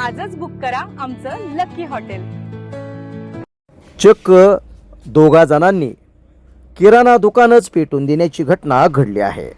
आजच बुक करा आमचं लकी हॉटेल. चक्क दोघा जणांनी किराणा दुकानच पेटून देण्याची घटना घडली आहे.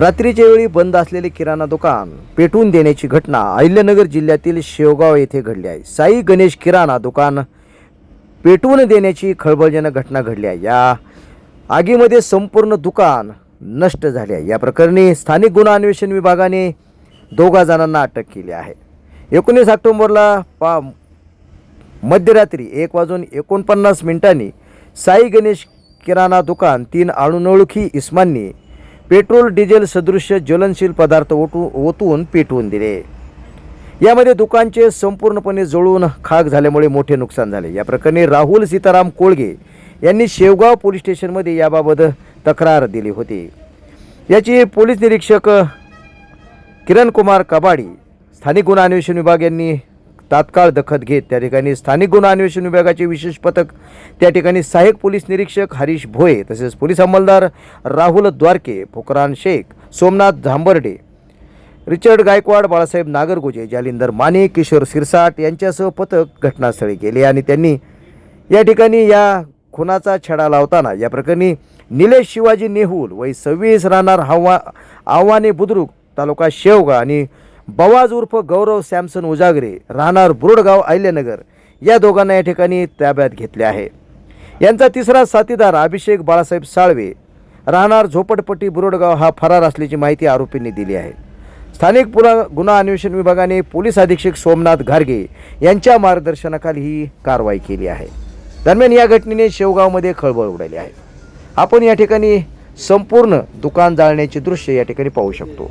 रात्रीच्या वेळी बंद असलेले किराणा दुकान पेटून देण्याची घटना अहिल्यानगर जिल्ह्यातील शेवगाव येथे घडली आहे. साई गणेश किराणा दुकान पेटवून देण्याची खळबळजनक घटना घडली आहे. या आगीमध्ये संपूर्ण दुकान नष्ट झाले आहे. या प्रकरणी स्थानिक गुन्हा अन्वेषण विभागाने दोघा जणांना अटक केली आहे. एकोणीस ऑक्टोंबरला पा मध्यरात्री एक वाजून एकोणपन्नास मिनिटांनी साई गणेश किराणा दुकान तीन अणुनोळखी इस्मांनी पेट्रोल डिझेल सदृश्य ज्वलनशील पदार्थ ओटू ओतून पेटवून दिले. यामध्ये दुकानचे संपूर्णपणे जळून खाक झाल्यामुळे मोठे नुकसान झाले. या प्रकरणी राहुल सीताराम कोळगे यांनी शेवगाव पोलीस स्टेशनमध्ये याबाबत तक्रार दिली होती. याची पोलीस निरीक्षक किरण कुमार कबाडी स्थानिक गुन्हा अन्वेषण विभाग यांनी तात्काळ दखत घेत त्या ठिकाणी स्थानिक गुन्हा अन्वेषण विभागाचे विशेष पथक त्या ठिकाणी सहाय्यक पोलीस निरीक्षक हरीश भोये तसेच पोलीस अंमलदार राहुल द्वारके फुकरान शेख सोमनाथ झांबर्डे रिचर्ड गायकवाड बाळासाहेब नागरगोजे जालिंदर माने किशोर सिरसाट यांच्यासह पथक घटनास्थळी गेले आणि त्यांनी या ठिकाणी या खुनाचा छडा लावताना या प्रकरणी निलेश शिवाजी नेहुल वय सव्वीस राहणार हवा आव्हाने बुद्रुक तालुका शेवगा आणि बवाज उर्फ गौरव सॅमसन उजागरे राहणार बुरुडगाव अहिल्यानगर या दोघांना या ठिकाणी ताब्यात घेतले आहे. यांचा तिसरा साथीदार अभिषेक बाळासाहेब साळवे राहणार झोपडपट्टी बुरुडगाव हा फरार असल्याची माहिती आरोपींनी दिली आहे. स्थानिक पुरा गुन्हा अन्वेषण विभागाने पोलीस अधीक्षक सोमनाथ घारगे यांच्या मार्गदर्शनाखाली ही कारवाई केली आहे. दरम्यान या घटनेने शेवगावमध्ये खळबळ उडाली आहे. आपण या ठिकाणी संपूर्ण दुकान जाळण्याचे दृश्य या ठिकाणी पाहू शकतो.